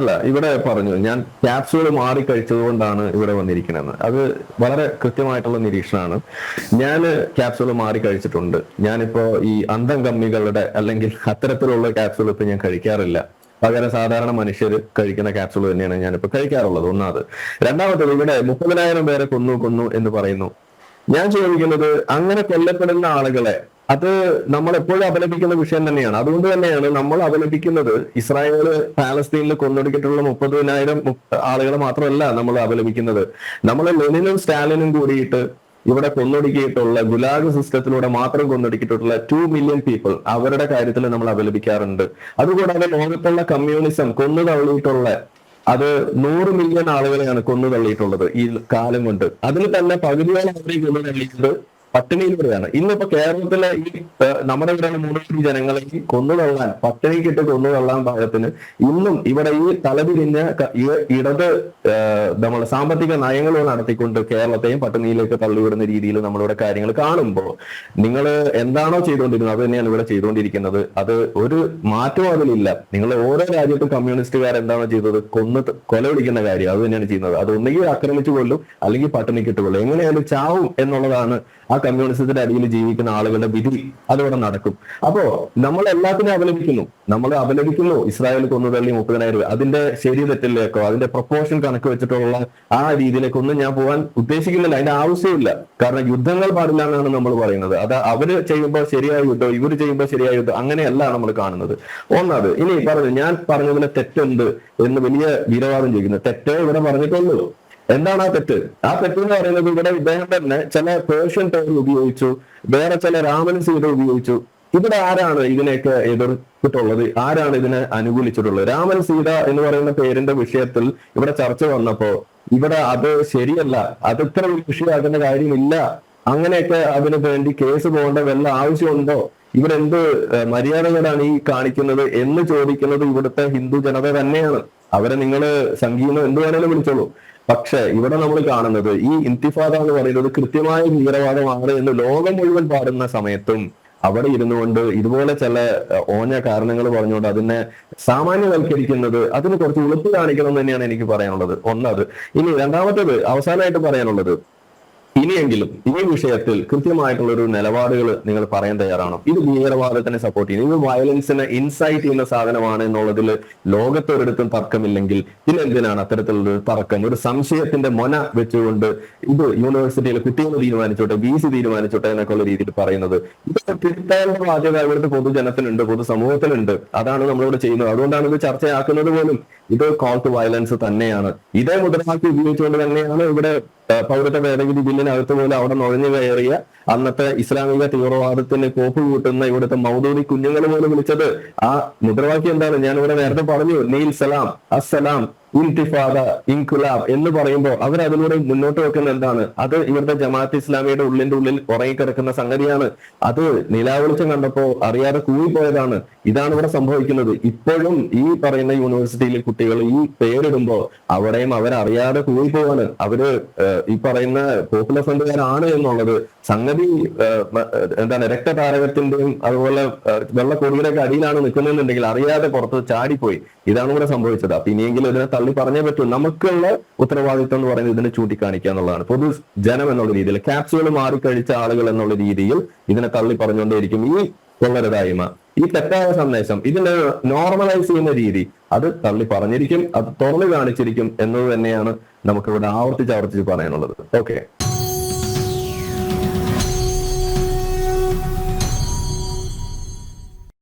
അല്ല ഇവിടെ പറഞ്ഞു ഞാൻ ക്യാപ്സ്യൂൾ മാറി കഴിച്ചതുകൊണ്ടാണ് ഇവിടെ വന്നിരിക്കുന്നത്. അത് വളരെ കൃത്യമായിട്ടുള്ള നിരീക്ഷണമാണ്. ഞാൻ ക്യാപ്സ്യൂൾ മാറി കഴിച്ചിട്ടുണ്ട്. ഞാനിപ്പോ ഈ അന്തം കമ്മികളുടെ അല്ലെങ്കിൽ അത്തരത്തിലുള്ള ക്യാപ്സ്യൂൾ ഇപ്പൊ ഞാൻ കഴിക്കാറില്ല. പകരം സാധാരണ മനുഷ്യർ കഴിക്കുന്ന ക്യാപ്സൂൾ തന്നെയാണ് ഞാനിപ്പോ കഴിക്കാറുള്ളത് ഒന്നാമത് രണ്ടാമത്തത് ഇവിടെ മുപ്പതിനായിരം പേരെ കൊന്നു കൊന്നു എന്ന് പറയുന്നു. ഞാൻ ചോദിക്കുന്നത് അങ്ങനെ കൊല്ലപ്പെടുന്ന ആളുകളെ അത് നമ്മൾ എപ്പോഴും അപലപിക്കുന്ന വിഷയം തന്നെയാണ്. അതുകൊണ്ട് തന്നെയാണ് നമ്മൾ അപലപിക്കുന്നത് ഇസ്രായേൽ പാലസ്തീനിൽ കൊന്നൊടുക്കിയിട്ടുള്ള മുപ്പതിനായിരം ആളുകളെ മാത്രമല്ല നമ്മൾ അപലപിക്കുന്നത്. നമ്മൾ ലെനിനും സ്റ്റാലിനും കൂടിയിട്ട് ഇവിടെ കൊന്നൊടുക്കിയിട്ടുള്ള ഗുലാഗ് സിസ്റ്റത്തിലൂടെ മാത്രം കൊന്നൊടുക്കിയിട്ടുള്ള ടു മില്യൺ പീപ്പിൾ അവരുടെ കാര്യത്തിൽ നമ്മൾ അപലപിക്കാറുണ്ട്. അതുകൂടാതെ ലോകത്തുള്ള കമ്മ്യൂണിസം കൊന്നു തള്ളിയിട്ടുള്ള അത് നൂറ് മില്യൺ ആളുകളെയാണ് കൊന്നു തള്ളിയിട്ടുള്ളത് ഈ കാലം കൊണ്ട്. അതിൽ തന്നെ പകുതിയോളം അവരെ കൊന്നു തള്ളിയത് പട്ടിണിയിലൂടെയാണ് ഇന്നിപ്പോ കേരളത്തിലെ ഈ നമ്മുടെ ഇവിടെയുള്ള മൂന്ന് ജനങ്ങളെ കൊന്നു തള്ളാൻ പട്ടിണിക്കിട്ട് കൊന്നു തള്ളാൻ പാകത്തിന് ഇന്നും ഇവിടെ ഈ തലതിരിഞ്ഞ ഇടത് നമ്മളെ സാമ്പത്തിക നയങ്ങൾ നടത്തിക്കൊണ്ട് കേരളത്തെയും പട്ടിണിയിലേക്ക് തള്ളിവിടുന്ന രീതിയിൽ നമ്മളിവിടെ കാര്യങ്ങൾ കാണുമ്പോൾ നിങ്ങൾ എന്താണോ ചെയ്തുകൊണ്ടിരുന്നത് അത് തന്നെയാണ് ഇവിടെ ചെയ്തുകൊണ്ടിരിക്കുന്നത്. അത് ഒരു മാറ്റവും അതിലില്ല. നിങ്ങൾ ഓരോ രാജ്യത്തും കമ്മ്യൂണിസ്റ്റുകാർ എന്താണോ ചെയ്തത് കൊന്ന് കൊല പിടിക്കുന്ന കാര്യം അത് തന്നെയാണ് ചെയ്യുന്നത്. അത് ഒന്നുകിൽ ആക്രമിച്ചു കൊല്ലും അല്ലെങ്കിൽ പട്ടിണിക്കിട്ട് കൊല്ലും. എങ്ങനെയാലും ചാവും എന്നുള്ളതാണ് ആ കമ്മ്യൂണിസത്തിന്റെ അടിയിൽ ജീവിക്കുന്ന ആളുകളുടെ വിധി അതോടെ നടക്കും. അപ്പോ നമ്മൾ എല്ലാത്തിനും അപലപിക്കുന്നു. നമ്മൾ അപലപിക്കുന്നു ഇസ്രായേൽ കൊന്നുതള്ളി മുപ്പതിനായിരം രൂപ. അതിന്റെ ശരി തെറ്റിലേക്കോ അതിന്റെ പ്രൊപ്പോർഷൻ കണക്ക് വെച്ചിട്ടുള്ള ആ രീതിയിലേക്കൊന്നും ഞാൻ പോകാൻ ഉദ്ദേശിക്കുന്നില്ല. അതിന്റെ ആവശ്യമില്ല. കാരണം യുദ്ധങ്ങൾ പാടില്ല എന്നാണ് നമ്മൾ പറയുന്നത്. അത് അവർ ചെയ്യുമ്പോൾ ശരിയായ യുദ്ധം ഇവർ ചെയ്യുമ്പോൾ ശരിയായ യുദ്ധം അങ്ങനെയല്ല നമ്മൾ കാണുന്നത്. ഒന്നത് ഇനി പറഞ്ഞു ഞാൻ പറഞ്ഞതിന് തെറ്റുണ്ട് എന്ന് വലിയ വീരവാദം ചെയ്യുന്നു തെറ്റേ ഇവിടെ പറഞ്ഞിട്ടുള്ളൂ. എന്താണ് ആ തെറ്റ്? ആ തെറ്റ് എന്ന് പറയുന്നത് ഇവിടെ ഇദ്ദേഹം തന്നെ ചില പേർഷ്യൻ ടൈം ഉപയോഗിച്ചു വേറെ ചില രാമൻ സീത ഉപയോഗിച്ചു. ഇവിടെ ആരാണ് ഇതിനെയൊക്കെ എതിർത്തിട്ടുള്ളത്? ആരാണ് ഇതിനെ അനുകൂലിച്ചിട്ടുള്ളത്? രാമൻ സീത എന്ന് പറയുന്ന പേരിന്റെ വിഷയത്തിൽ ഇവിടെ ചർച്ച വന്നപ്പോ ഇവിടെ അത് ശരിയല്ല. അത് ഇത്ര വിഷയം അതിന്റെ കാര്യമില്ല. അങ്ങനെയൊക്കെ അതിനു വേണ്ടി കേസ് പോകേണ്ട വല്ല ആവശ്യമുണ്ടോ? ഏഹ്, മര്യാദകളാണ് ഈ കാണിക്കുന്നത് എന്ന് ചോദിക്കുന്നത് ഇവിടുത്തെ ഹിന്ദു ജനത തന്നെയാണ്. അവരെ നിങ്ങൾ സംഗീതം എന്ത് വേണേലും വിളിച്ചോളൂ. പക്ഷെ ഇവിടെ നമ്മൾ കാണുന്നത് ഈ ഇന്തിഫാദ എന്ന് പറയുന്നത് കൃത്യമായ ഭീകരവാദമാണ് എന്ന് ലോകം മുഴുവൻ പാടുന്ന സമയത്തും അവിടെ ഇരുന്നു കൊണ്ട് ഇതുപോലെ ചില ഓഞ്ഞ കാരണങ്ങൾ പറഞ്ഞുകൊണ്ട് അതിനെ സാമാന്യവൽക്കരിക്കുന്നത് അതിന് കുറച്ച് ഉളുപ്പ് കാണിക്കണം തന്നെയാണ് എനിക്ക് പറയാനുള്ളത്. ഒന്നത്. ഇനി രണ്ടാമത്തേത് അവസാനമായിട്ട് പറയാനുള്ളത്. ഇനിയെങ്കിലും ഈ വിഷയത്തിൽ കൃത്യമായിട്ടുള്ള ഒരു നിലപാടുകൾ നിങ്ങൾ പറയാൻ തയ്യാറാണോ? ഇത് ഭീകരവാദത്തിനെ സപ്പോർട്ട് ചെയ്യുന്നു. ഇത് വയലൻസിനെ ഇൻസൈറ്റ് ചെയ്യുന്ന സാധനമാണ് എന്നുള്ളതിൽ ലോകത്തൊരിടത്തും തർക്കമില്ലെങ്കിൽ പിന്നെ എന്തിനാണ് അത്തരത്തിലുള്ള ഒരു തർക്കം? ഒരു സംശയത്തിന്റെ മൊന വെച്ചുകൊണ്ട് ഇത് യൂണിവേഴ്സിറ്റിയിൽ കുട്ടികൾ തീരുമാനിച്ചോട്ടെ ബി സി തീരുമാനിച്ചോട്ടെ എന്നൊക്കെ ഉള്ള രീതിയിൽ പറയുന്നത്. ഇത് തിരുത്തേണ്ട വാചക ഇവിടുത്തെ പൊതുജനത്തിനുണ്ട് പൊതുസമൂഹത്തിനുണ്ട് അതാണ് നമ്മളിവിടെ ചെയ്യുന്നത്. അതുകൊണ്ടാണ് ഇത് ചർച്ചയാക്കുന്നത് പോലും. ഇത് കോൾ ടു വയലൻസ് തന്നെയാണ്. ഇതേ മുദ്രാവാക്യം ഉപയോഗിച്ചുകൊണ്ട് തന്നെയാണ് ഇവിടെ പൗരത്വ ഭേദഗതി ബില്ലിനകത്ത് പോലും അവിടെ നുഴഞ്ഞു കയറിയ അന്നത്തെ ഇസ്ലാമിക തീവ്രവാദത്തിന് കോപ്പ് കൂട്ടുന്ന ഇവിടുത്തെ മൗദൂദി കുഞ്ഞുങ്ങൾ പോലും വിളിച്ചത് ആ മുദ്രാവാക്യം എന്താണ്? ഞാൻ ഇവിടെ നേരത്തെ പറഞ്ഞു നീൽ സലാം അസ്സലാം ഇൻതിഫാദ ഇൻകുലാബ് എന്ന് പറയുമ്പോൾ അവർ അതിലൂടെ മുന്നോട്ട് വെക്കുന്ന എന്താണ്? അത് ഇവരുടെ ജമാഅത്ത് ഇസ്ലാമിയുടെ ഉള്ളിന്റെ ഉള്ളിൽ ഉറങ്ങിക്കിടക്കുന്ന സംഗതിയാണ്. അത് നിലാവെളിച്ചം കണ്ടപ്പോ അറിയാതെ കൂടിപ്പോയതാണ്. ഇതാണ് ഇവിടെ സംഭവിക്കുന്നത്. ഇപ്പോഴും ഈ പറയുന്ന യൂണിവേഴ്സിറ്റിയിലെ കുട്ടികൾ ഈ പേരിടുമ്പോ അവിടെയും അവരറിയാതെ കൂടിപ്പോവാണ്. അവർ ഈ പറയുന്ന പോപ്പുലർ ഫ്രണ്ടുകാരാണ് എന്നുള്ളത്. സംഗതി ഏഹ്, എന്താണ് രക്തതാരകത്തിന്റെയും അതുപോലെ വെള്ളക്കൊടിയുടെയൊക്കെ അടിയിലാണ് നിൽക്കുന്നതെന്നുണ്ടെങ്കിൽ അറിയാതെ പുറത്ത് ചാടിപ്പോയി. ഇതാണ് ഇവിടെ സംഭവിച്ചത്. അപ്പൊ ഇനിയെങ്കിലും ഇതിനെ തള്ളി പറഞ്ഞേ പറ്റൂ. നമുക്കുള്ള ഉത്തരവാദിത്വം എന്ന് പറയുന്നത് ഇതിനെ ചൂണ്ടിക്കാണിക്കുക എന്നുള്ളതാണ്. പൊതു ജനം എന്നുള്ള രീതിയിൽ ക്യാപ്സുകൾ മാറിക്കഴിച്ച ആളുകൾ എന്നുള്ള രീതിയിൽ ഇതിനെ തള്ളി പറഞ്ഞുകൊണ്ടേയിരിക്കും ഈ കൊള്ളരുതായ്മ. ഈ തെറ്റായ സന്ദേശം ഇതിനെ നോർമലൈസ് ചെയ്യുന്ന രീതി അത് തള്ളി പറഞ്ഞിരിക്കും അത് തുറന്നു കാണിച്ചിരിക്കും എന്നത് തന്നെയാണ് നമുക്കിവിടെ ആവർത്തിച്ച് ആവർത്തിച്ച് പറയാനുള്ളത്. ഓക്കെ